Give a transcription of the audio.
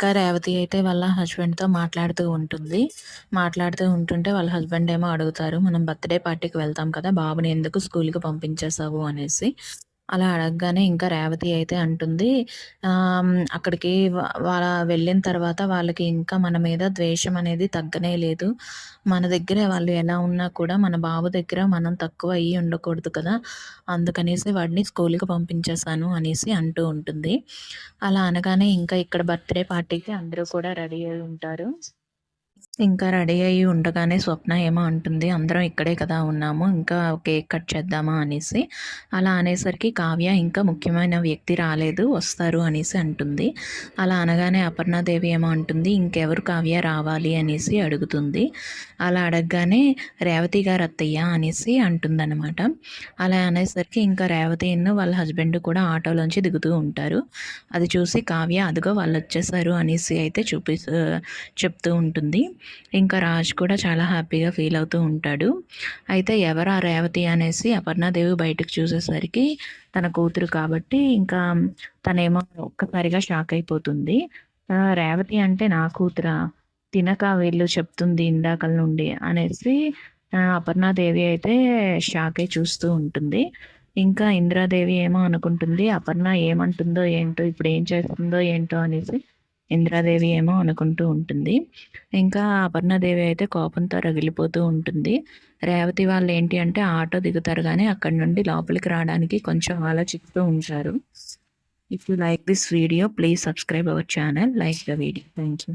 ఇంకా రేవతి అయితే వాళ్ళ హస్బెండ్‌తో మాట్లాడుతూ ఉంటుంది. మాట్లాడుతూ ఉంటుంటే వాళ్ళ హస్బెండ్ ఏమో అడుగుతారు. "మనం బర్త్‌డే పార్టీకి వెళ్తాం కదా! బాబుని ఎందుకు స్కూల్‌కి పంపించేసావు" అనేసి. అలా అడగగానే ఇంకా రేవతి అయితే అంటుంది అక్కడికి వాళ్ళ వెళ్ళిన తర్వాత వాళ్ళకి ఇంకా మన మీద ద్వేషం అనేది తగ్గనే లేదు. మన దగ్గర వాళ్ళు ఎలా ఉన్నా కూడా మన బాబు దగ్గర మనం తక్కువ అయ్యి ఉండకూడదు కదా! అందుకనేసి వాడిని స్కూల్‌కి పంపించేసాను అనేసి అంటూ ఉంటుంది. అలా అనగానే ఇంకా ఇక్కడ బర్త్‌డే పార్టీకి అందరూ కూడా రెడీ అయి ఉంటారు. ఇంకా రెడీ అయ్యి ఉండగానే స్వప్న ఏమో అంటుంది, "అందరం ఇక్కడే కదా ఉన్నాము. ఇంకా కేక్ కట్ చేద్దామా?" అనేసి. అలా అనేసరికి కావ్య ఇంకా ముఖ్యమైన వ్యక్తి రాలేదు, వస్తారు అనేసి అంటుంది. అలా అనగానే అపర్ణాదేవి ఏమో అంటుంది, "ఇంకెవరు కావ్య రావాలి?" అనేసి అడుగుతుంది. అలా అడగగానే రేవతి గారు అత్తయ్య అనేసి అంటుందన్నమాట. అలా అనేసరికి ఇంకా రేవతిను వాళ్ళ హస్బెండ్ కూడా ఆటోలోంచి దిగుతూ ఉంటారు. అది చూసి కావ్య అదిగో వాళ్ళు వచ్చేసారు అనేసి అయితే చూపి చెప్తూ ఉంటుంది. ఇంకా రాజ్ కూడా చాలా హ్యాపీగా ఫీల్ అవుతూ ఉంటాడు. అయితే ఎవరు ఆ రేవతి అనేసి అపర్ణాదేవి బయటకు చూసేసరికి తన కూతురు కాబట్టి ఇంకా తనేమో ఒక్కసారిగా షాక్ అయిపోతుంది. రేవతి అంటే నా కూతురా? తినక వీళ్ళు చెప్తుంది ఇందాకల నుండి అనేసి అపర్ణాదేవి అయితే షాక్ అయి చూస్తూ ఉంటుంది. ఇంకా ఇందిరాదేవి ఏమో అనుకుంటుంది అపర్ణ ఏమంటుందో ఏంటో ఇప్పుడు ఏం చేస్తుందో ఏంటో అనేసి ఇందిరాదేవి ఏమో అనుకుంటూ ఉంటుంది. ఇంకా అపర్ణాదేవి అయితే కోపంతో రగిలిపోతూ ఉంటుంది. రేవతి వాళ్ళు ఏంటి అంటే ఆటో దిగుతారు కానీ అక్కడి నుండి లోపలికి రావడానికి కొంచెం ఆలోచిస్తూ ఉంటారు. If you like this video please subscribe our channel. Like the video. Thank you.